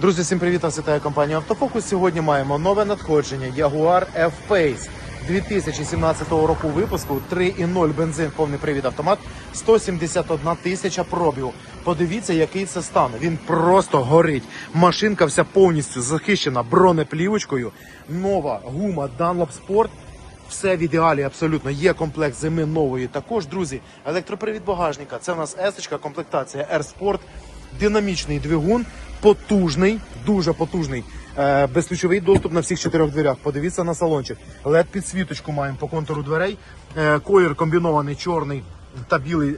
Друзі, всім привіт! Вас вітає компанія Автофокус. Сьогодні маємо нове надходження Jaguar F-Pace 2017 року випуску 3.0 бензин, повний привід автомат, 171 тисяча пробігу. Подивіться, який це стан. Він просто горить. Машинка вся повністю захищена бронеплівочкою. Нова гума Dunlop Sport. Все в ідеалі абсолютно. Є комплект зими нової. Також, друзі, електропривід багажника. Це в нас есочка, комплектація Air Sport, динамічний двигун, потужний, дуже потужний. Е, безключовий доступ на всіх чотирьох дверях. Подивіться на салончик. led підсвіточку маємо по контуру дверей. Е, колір комбінований чорний та білий.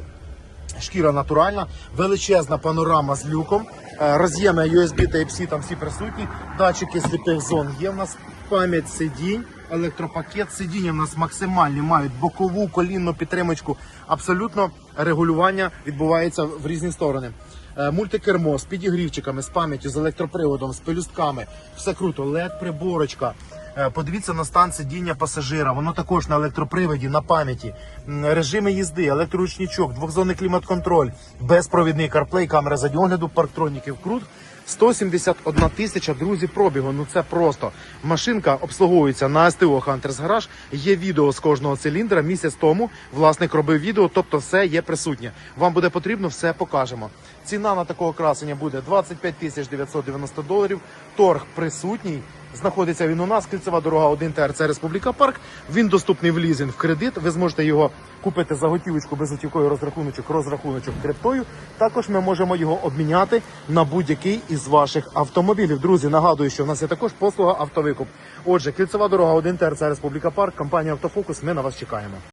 Шкіра натуральна, величезна панорама з люком, роз'єми USB Type-C там всі присутні, датчики сліпих зон є в нас, пам'ять сидінь, електропакет сидіння в нас максимальні, мають бокову колінну підтримочку. Абсолютно регулювання відбувається в різні сторони. Е, Мультикермо з підігрівчиками, з пам'яттю, з електроприводом, з пелюстками. Все круто, led приборочка. Е, Подивіться на стан сидіння пасажира. Воно також на електроприводі, на пам'яті. Режими їзди, електроручничок, двохзонний клімат-контроль, безпровідний CarPlay, камера заднього огляду, парктроніків. Крут. 171 тисяча, друзі, пробігу. Ну це просто. Машинка обслуговується на СТО Hunters Garage. Є відео з кожного циліндра. Місяць тому власник робив відео, тобто все є присутнє. Вам буде потрібно, все покажемо. Ціна на такого красення буде 25 тисяч 990 доларів. Торг присутній. Знаходиться він у нас, кільцева дорога 1 ТРЦ Республіка Парк. Він доступний в лізинг в кредит. Ви зможете його купити за готівочку безготівковий розрахуночок, розрахуночок криптою. Також ми можемо його обміняти на будь-який із ваших автомобілів. Друзі, нагадую, що в нас є також послуга автовикуп. Отже, кільцева дорога 1 ТРЦ Республіка Парк, компанія Автофокус. Ми на вас чекаємо.